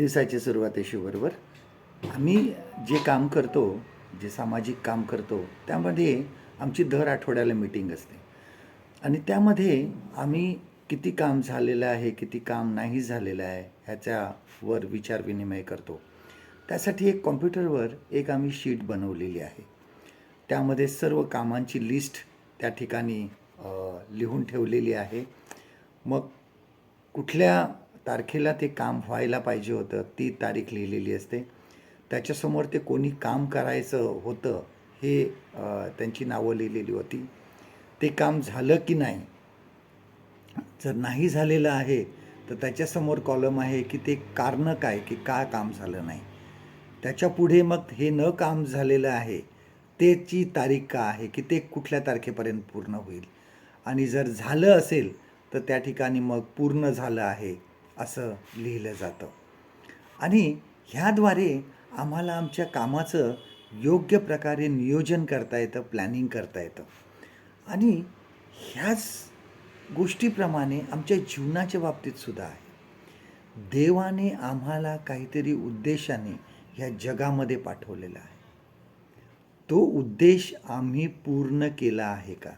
दिवसाची सुरुवात आहे बरोबर आम्ही जे काम करतो जे सामाजिक काम करतो त्यामध्ये आमची दर आठवड्याला मीटिंग असते. आणि त्यामध्ये आम्ही किती काम झालेलं आहे किती काम नाही झालेलं आहे ह्याच्यावर विचारविनिमय करतो. त्यासाठी एक कॉम्प्युटरवर एक आम्ही शीट बनवलेली आहे. त्यामध्ये सर्व कामांची लिस्ट त्या ठिकाणी लिहून ठेवलेली आहे. मग कुठल्या तारखेला ते काम व्हायला पाहिजे होतं ती तारीख लिहिलेली असते. त्याच्यासमोर ते कोणी काम करायचं होतं हे त्यांची नावं लिहिलेली होती. ते काम झालं की नाही? जर नाही झालेलं आहे तर त्याच्यासमोर कॉलम आहे की ते कारणं काय की का काम झालं नाही? त्याच्या पुढे मग हे न काम झालेलं आहे त्याची तारीख का आहे की ते कुठल्या तारखेपर्यंत पूर्ण होईल? आणि जर झालं असेल तर त्या ठिकाणी मग पूर्ण झालं आहे. असं लिहिलं जातं. आणि ह्याद्वारे आम्हाला आमच्या कामाचं योग्य प्रकारे नियोजन करता येतं प्लॅनिंग करता येतं. आणि ह्याच गोष्टीप्रमाणे आमच्या जीवनाच्या बाबतीत सुद्धा आहे. देवाने आम्हाला काहीतरी उद्देशाने ह्या जगामध्ये पाठवलेला आहे. तो उद्देश आम्ही पूर्ण केला आहे का?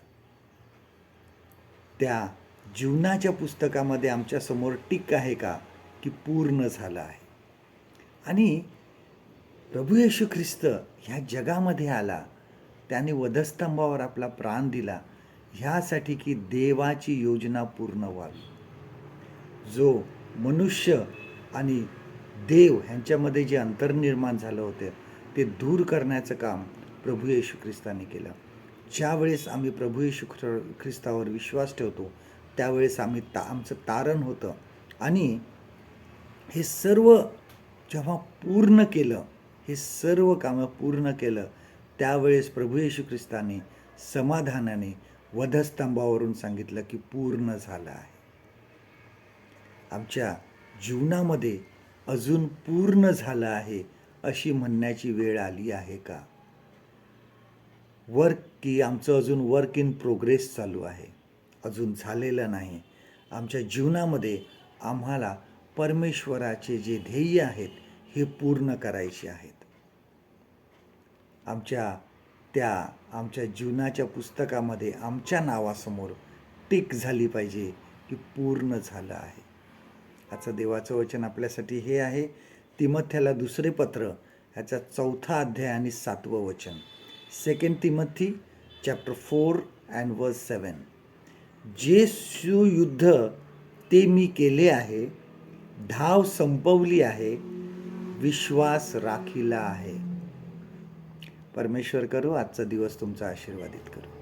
त्या जीवनाच्या पुस्तकामध्ये आमच्यासमोर टिक आहे का? की पूर्ण झालं आहे. आणि प्रभू येशू ख्रिस्त ह्या जगामध्ये आला त्याने वधस्तंभावर आपला प्राण दिला ह्यासाठी की देवाची योजना पूर्ण व्हावी. जो मनुष्य आणि देव ह्यांच्यामध्ये जे अंतर निर्माण झालं होतं ते दूर करण्याचं काम प्रभू येशू ख्रिस्ताने केलं. ज्यावेळेस आम्ही प्रभू येशू ख्र ख्रिस्तावर विश्वास ठेवतो त्यावेळेस आम्ही ता आमचं तारण होतं. आणि हे सर्व जेव्हा पूर्ण केलं हे सर्व कामं पूर्ण केलं त्यावेळेस प्रभू येशू ख्रिस्ताने समाधानाने वधस्तंभावरून सांगितलं की पूर्ण झालं आहे. आमच्या जीवनामध्ये अजून पूर्ण झालं आहे अशी म्हणण्याची वेळ आली आहे का? वर्क की आमचं अजून वर्क इन प्रोग्रेस चालू आहे. अजून झालेलं नाही. आमच्या जीवनामध्ये आम्हाला परमेश्वराचे जे ध्येय आहेत हे पूर्ण करायचे आहेत. आमच्या त्या आमच्या जीवनाच्या पुस्तकामध्ये आमच्या नावासमोर टिक झाली पाहिजे की पूर्ण झालं आहे. आजचं देवाचं वचन आपल्यासाठी हे आहे. तिमथ्याला दुसरे पत्र ह्याचा चौथा अध्याय आणि सातवं वचन. Second Timothy chapter four and verse seven जे सुयुद्ध ते मी केले आहे धाव संपवली आहे विश्वास राखीला आहे. परमेश्वर करू आजचा दिवस तुमचा आशीर्वादित करू.